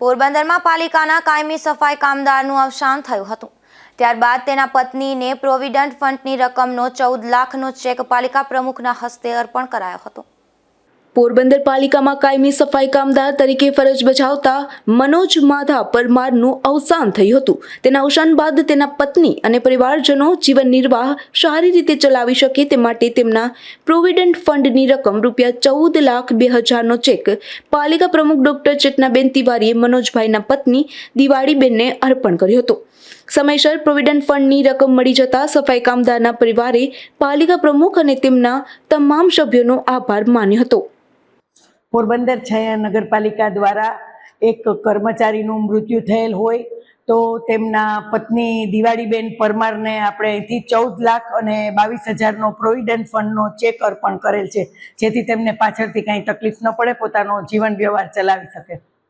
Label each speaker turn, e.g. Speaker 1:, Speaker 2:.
Speaker 1: પોરબંદરમાં પાલિકાના કાયમી સફાઈ કામદારનું અવસાન થયું હતું. ત્યારબાદ તેના પત્નીને પ્રોવિડન્ટ ફંડની રકમનો ચૌદ લાખનો ચેક પાલિકા પ્રમુખના હસ્તે અર્પણ કરાયો હતો.
Speaker 2: પોરબંદર પાલિકામાં કાયમી સફાઈ કામદાર તરીકે ફરજ બજાવતા મનોજ માધા પરમારનું અવસાન થયું હતું. તેના અવસાન બાદ તેના પત્ની અને પરિવારજનો જીવન નિર્વાહ સારી રીતે ચલાવી શકે તે માટે તેમના પ્રોવિડન્ટ ફંડની રકમ રૂપિયા ચૌદ લાખ બે હજારનો ચેક પાલિકા પ્રમુખ ડોક્ટર ચેતનાબેન તિવારીએ મનોજભાઈના પત્ની દિવાળીબેનને અર્પણ કર્યો હતો. સમયસર પ્રોવિડન્ટ ફંડની રકમ મળી જતા સફાઈ કામદારના પરિવારે પાલિકા પ્રમુખ અને તેમના તમામ સભ્યોનો આભાર માન્યો હતો.
Speaker 3: પોરબંદર છાયા નગરપાલિકા દ્વારા એક કર્મચારીનું મૃત્યુ થયેલ હોય તો તેમના પત્ની દિવાળીબેન પરમારને આપણે અહીંથી ચૌદ લાખ અને બાવીસ હજારનો પ્રોવિડન્ટ ફંડનો ચેક અર્પણ કરેલ છે, જેથી તેમને પાછળથી કાંઈ તકલીફ ન પડે, પોતાનો જીવન વ્યવહાર ચલાવી શકે.